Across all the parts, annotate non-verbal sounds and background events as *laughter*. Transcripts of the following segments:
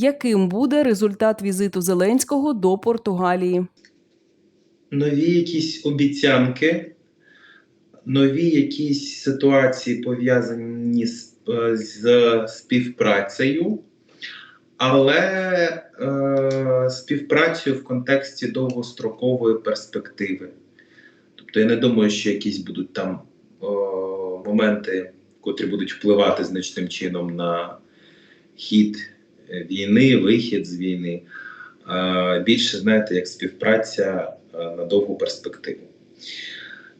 Яким буде результат візиту Зеленського до Португалії? нові якісь обіцянки, нові якісь ситуації пов'язані з, з співпрацею, але е, співпрацею в контексті довгострокової перспективи. Тобто я не думаю, що якісь будуть там е, моменти, котрі будуть впливати значним чином на хід війни, вихід з війни. Е, більше, знаєте, як співпраця е, на довгу перспективу.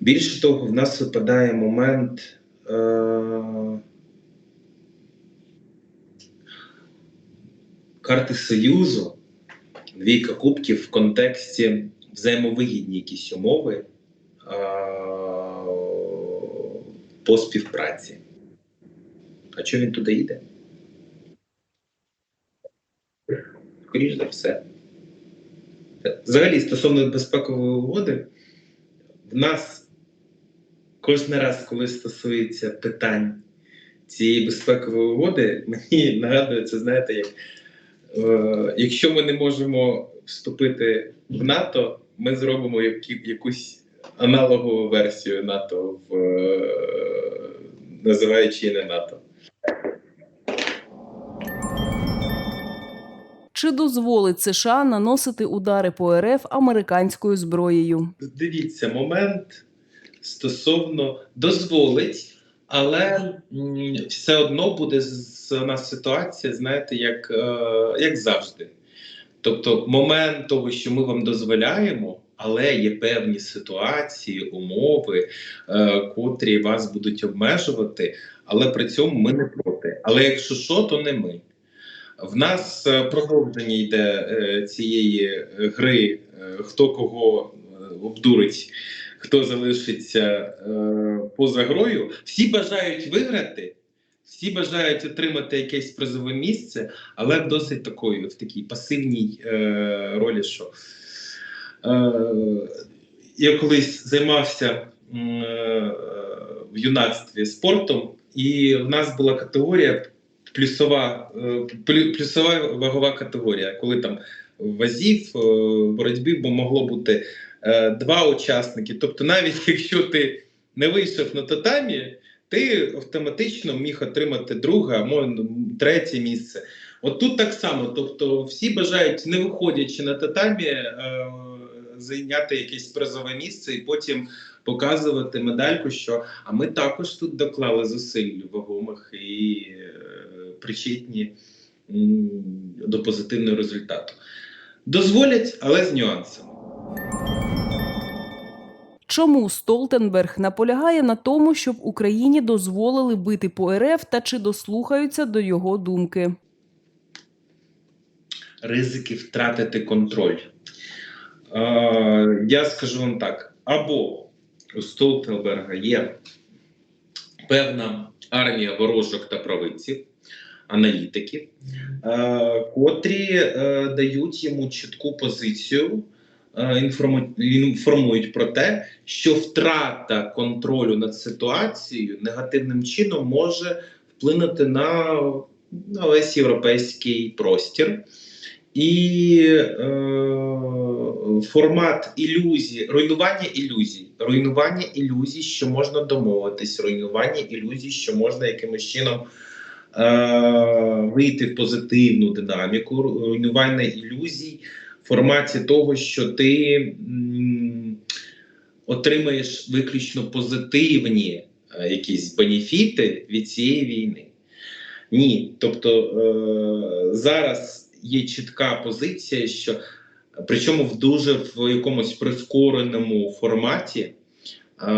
Більше того, в нас випадає момент. Е, карти Союзу, двійка кубків в контексті взаємовигідні якісь умови е, по співпраці. А чого він туди йде? Скоріш за все. Взагалі, стосовно безпекової угоди, в нас кожен раз, коли стосується питань цієї безпекової угоди, мені нагадує це, знаєте, як е, якщо ми не можемо вступити в НАТО, ми зробимо які, якусь аналогову версію НАТО, в, е, називаючи не НАТО. Чи дозволить США наносити удари по РФ американською зброєю? Дивіться, момент стосовно дозволить, але все одно буде з нас ситуація, знаєте, як, е, як завжди. Тобто, момент того, що ми вам дозволяємо, але є певні ситуації, умови, е, котрі вас будуть обмежувати, але при цьому ми не проти. Але якщо що, то не ми. В нас е, продовження йде е, цієї е, гри, хто кого обдурить, хто залишиться поза грою. Всі бажають виграти, всі бажають отримати якесь призове місце, але досить такої, в такій пасивній ролі, що я колись займався в юнацтві спортом, і в нас була категорія плюсова, е, плюсова вагова категорія, коли там вазів е, боротьбі бо могло бути е, два учасники. Тобто, навіть *laughs* якщо ти не вийшов на татамі, ти автоматично міг отримати друге, а може ну, третє місце. От тут так само, тобто всі бажають, не виходячи на татамі, зайняти якесь призове місце і потім показувати медальку, що а ми також тут доклали зусиль вагомих і причетні до позитивного результату. Дозволять, але з нюансами. Чому Столтенберг наполягає на тому, щоб Україні дозволили бити по РФ та чи дослухаються до його думки? ризики втратити контроль. Е, я скажу вам так: або у Столтенберга є певна армія ворожок та провидців, аналітиків, е, котрі е, дають йому чітку позицію. е, інформу- Інформують про те, що втрата контролю над ситуацією негативним чином може вплинути на, на весь європейський простір. І е, формат ілюзії, руйнування ілюзій, руйнування ілюзій, що можна домовитись, руйнування ілюзій, що можна якимось чином вийти в позитивну динаміку, руйнування ілюзій в форматі того, що ти отримаєш виключно позитивні е, якісь бенефіти від цієї війни. Ні, тобто е, зараз є чітка позиція, що причому в дуже в якомусь прискореному форматі. Е,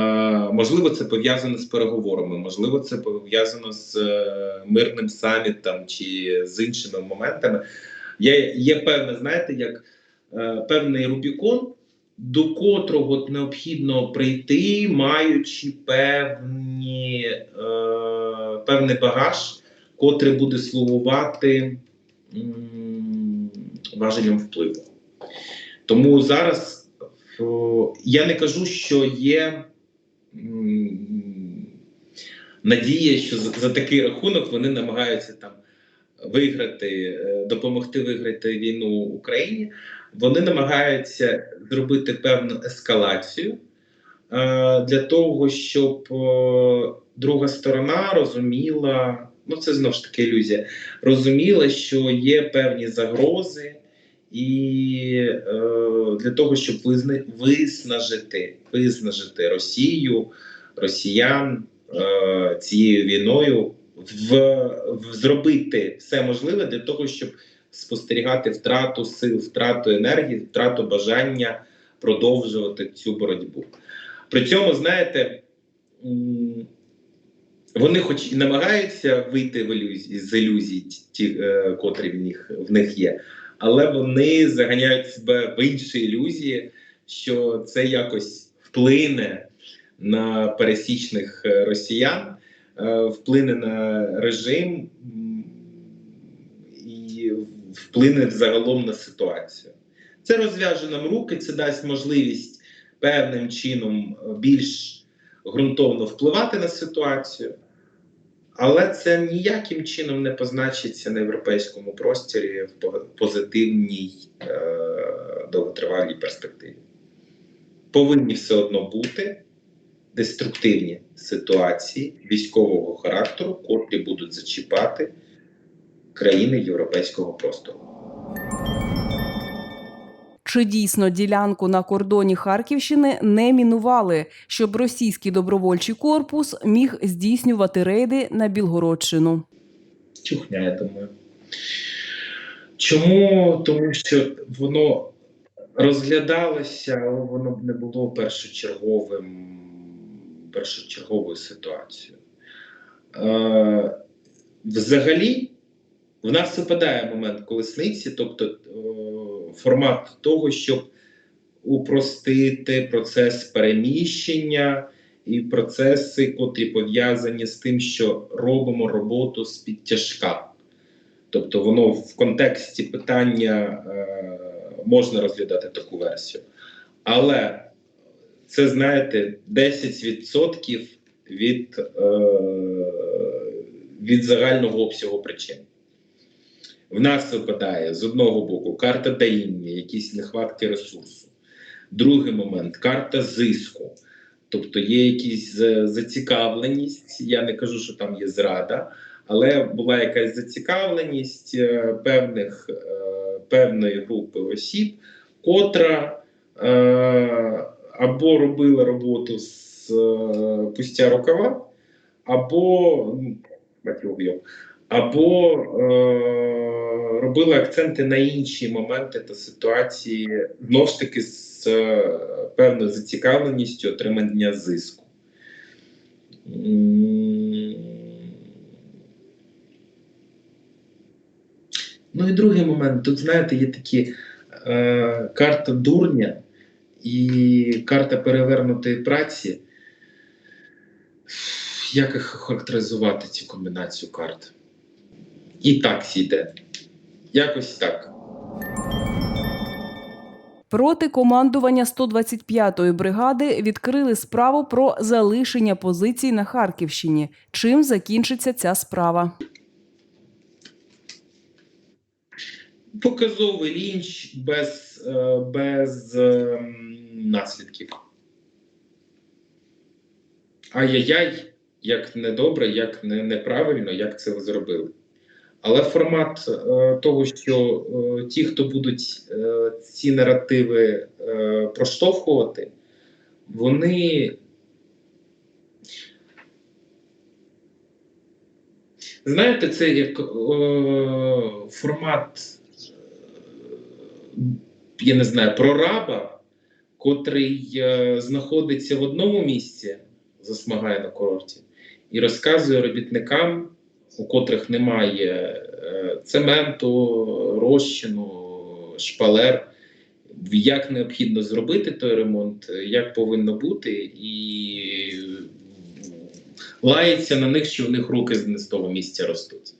можливо, це пов'язано з переговорами, можливо, це пов'язано з е, мирним самітом чи з іншими моментами. Є, є певне, знаєте, як е, певний Рубікон, до котрого необхідно прийти, маючи певні, певний багаж, котрий буде слугувати м, важелем впливу. Тому зараз я не кажу, що є надія, що за, такий рахунок вони намагаються там виграти, е, допомогти виграти війну Україні, вони намагаються зробити певну ескалацію е, для того, щоб е, друга сторона розуміла, ну це знову ж таки ілюзія, розуміла, що є певні загрози, і е, для того, щоб виснажити, виснажити Росію, росіян е, цією війною, в, в зробити все можливе для того, щоб спостерігати втрату сил, втрату енергії, втрату бажання продовжувати цю боротьбу. При цьому, знаєте, вони, хоч і намагаються вийти в ілюзії, з ілюзій, ті, е, котрі в них, в них є, але вони заганяють себе в інші ілюзії, що це якось вплине на пересічних е, росіян, е, вплине на режим і вплине взагалом на ситуацію. Це розв'яже нам руки, це дасть можливість певним чином е, більш ґрунтовно впливати на ситуацію, але це ніяким чином не позначиться на європейському просторі в позитивній е, довготривалій перспективі. Повинні все одно бути деструктивні ситуації військового характеру, котрі будуть зачіпати країни європейського простору. Чи дійсно ділянку на кордоні Харківщини не мінували, щоб російський добровольчий корпус міг здійснювати рейди на Білгородщину? Чухня, я думаю. Чому? Тому що воно розглядалося, але воно б не було першочерговим, першочерговою ситуацією. Е, взагалі, в нас випадає момент колесниці, тобто е, формат того, щоб упростити процес переміщення і процеси, котрі пов'язані з тим, що робимо роботу з підтяжка. Тобто, воно в контексті питання е, можна розглядати таку версію. Але це, знаєте, 10% від, е, від загального обсягу причин. В нас випадає з одного боку карта даїння, якісь нехватки ресурсу. Другий момент карта зиску. Тобто є якісь зацікавленість. Я не кажу, що там є зрада, але була якась зацікавленість е, певних, е, певної групи осіб, котра е, або робила роботу з пустя рукава, або або е, робили акценти на інші моменти та ситуації, знов ж таки з е, певною зацікавленістю отримання зиску. Ну і другий момент. Тут, знаєте, є такі е, карта дурня і карта перевернутої праці. Як їх характеризувати цю комбінацію карт? І так сійде. Якось так. Проти командування 125-ї бригади відкрили справу про залишення позицій на Харківщині. Чим закінчиться ця справа? Показовий лінч без, е, без ем, наслідків. Ай-яй-яй, як недобре, як не, неправильно, як це зробили. Але формат е, того, що е, ті, хто будуть е, ці наративи е, проштовхувати, вони. Знаєте, це як е, формат, е, я не знаю, прораба, котрий е, знаходиться в одному місці, засмагає на курорті, і розказує робітникам, у котрих немає е, цементу, розчину, шпалер, як необхідно зробити той ремонт, як повинно бути, і лається на них, що в них руки з того місця ростуть.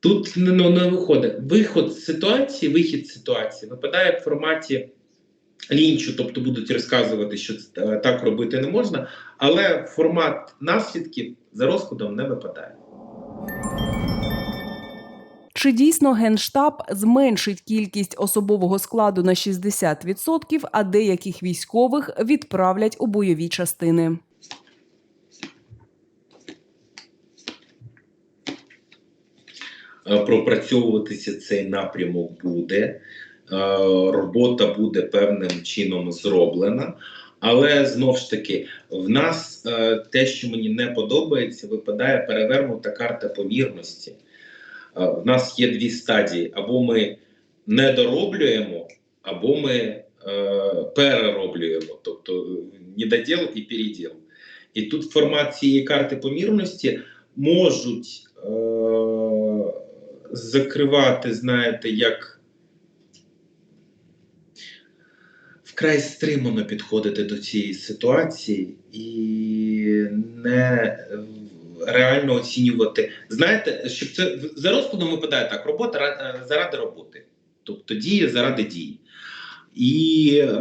Тут ну, не виходить. Виход з ситуації, вихід ситуації випадає в форматі лінчу, тобто будуть розказувати, що е, так робити не можна, але формат наслідків за розкладом не випадає. Чи дійсно Генштаб зменшить кількість особового складу на 60%, а деяких військових відправлять у бойові частини? Е, пропрацьовуватися цей напрямок буде. Е, Робота буде певним чином зроблена. Але знов ж таки, в нас е, те, що мені не подобається, випадає перевернута карта помірності. Е, В нас є дві стадії: або ми не дороблюємо, або ми перероблюємо, тобто недоділ і переділ. І тут формат цієї карти помірності можуть е, закривати, знаєте, як вкрай стримано підходити до цієї ситуації і не реально оцінювати. Знаєте, щоб це за розкладом випадає так: робота е, заради роботи, тобто дія заради дії. І е,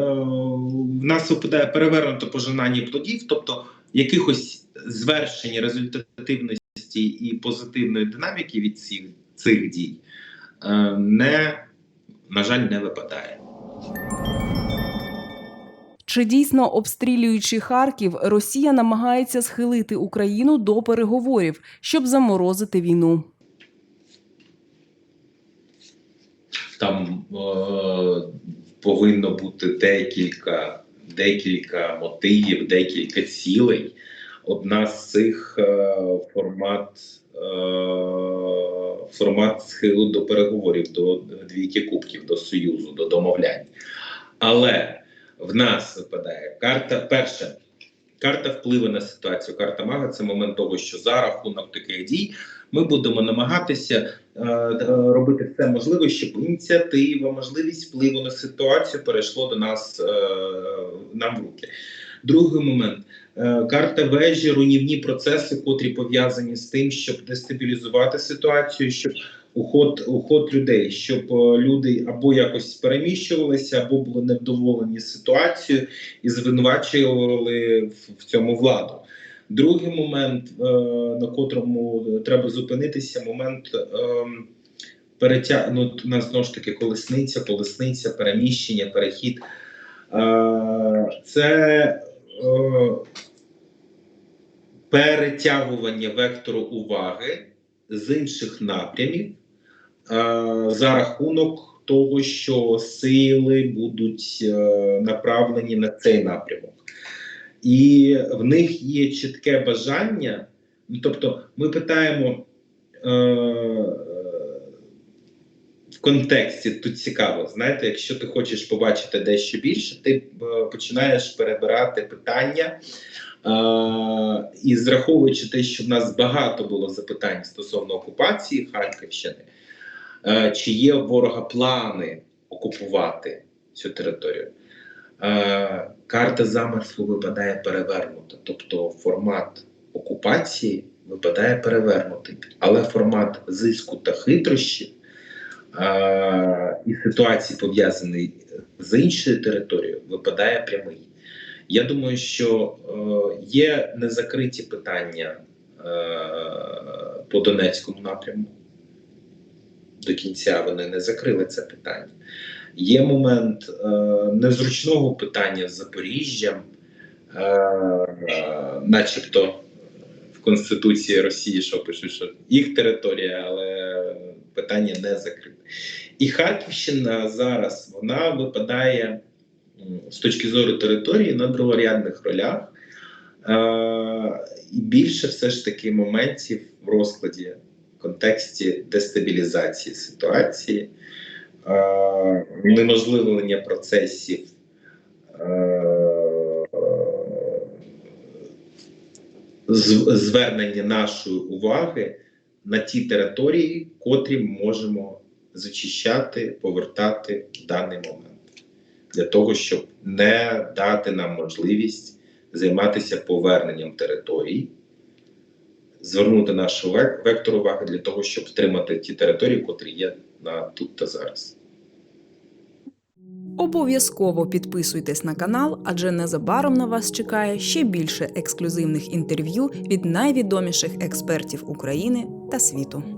в нас випадає перевернуто пожинання плодів, тобто якихось звершень результативності і позитивної динаміки від цих, цих дій е, не, на жаль, не випадає. Чи дійсно обстрілюючи Харків, Росія намагається схилити Україну до переговорів, щоб заморозити війну? Там е, повинно бути декілька, декілька мотивів, декілька цілей. Одна з цих е, формат, е, формат схилу до переговорів, до двійки кубків, до союзу, до домовлянь. Але в нас випадає карта перша. Карта впливу на ситуацію. Карта мага це момент того, що за рахунок таких дій ми будемо намагатися е, е, робити все можливе, щоб ініціатива, можливість впливу на ситуацію перейшло до нас е, нам в руки. Другий момент е, карта вежі, руйнівні процеси, котрі пов'язані з тим, щоб дестабілізувати ситуацію, щоб уход, уход людей, щоб е, люди або якось переміщувалися, або були невдоволені ситуацією і звинувачували в, в цьому владу. Другий момент, е, на котрому треба зупинитися, момент е, перетя... ну, у нас знову ж таки колесниця, колесниця, переміщення, перехід. Е, це перетягування вектору уваги з інших напрямів за рахунок того, що сили будуть е, направлені на цей напрямок. І в них є чітке бажання. Ну, тобто, ми питаємо е, в контексті тут цікаво. Знаєте, якщо ти хочеш побачити дещо більше, ти е, починаєш перебирати питання. Е, і зраховуючи те, що в нас багато було запитань стосовно окупації Харківщини, е, чи є у ворога плани окупувати цю територію? Е, карта замерзлу випадає перевернута, тобто формат окупації випадає перевернутий, але формат зиску та хитрощів е, і ситуації, пов'язаний з іншою територією, випадає прямий. Я думаю, що е, є незакриті питання е, по Донецькому напрямку. До кінця вони не закрили це питання. Є момент е, незручного питання з Запоріжжям, е, е, начебто в Конституції Росії, що пишуть, що їх територія, але питання не закрите. І Харківщина зараз вона випадає з точки зору території на другорядних ролях. Е, і більше все ж таки моментів в розкладі контексті дестабілізації ситуації, е, унеможливлення процесів. е, Звернення нашої уваги на ті території, котрі можемо зачищати, повертати в даний момент, для того, щоб не дати нам можливість займатися поверненням територій, звернути нашу вектор уваги для того, щоб втримати ті території, котрі є на тут та зараз. Обов'язково підписуйтесь на канал, адже незабаром на вас чекає ще більше ексклюзивних інтерв'ю від найвідоміших експертів України та світу.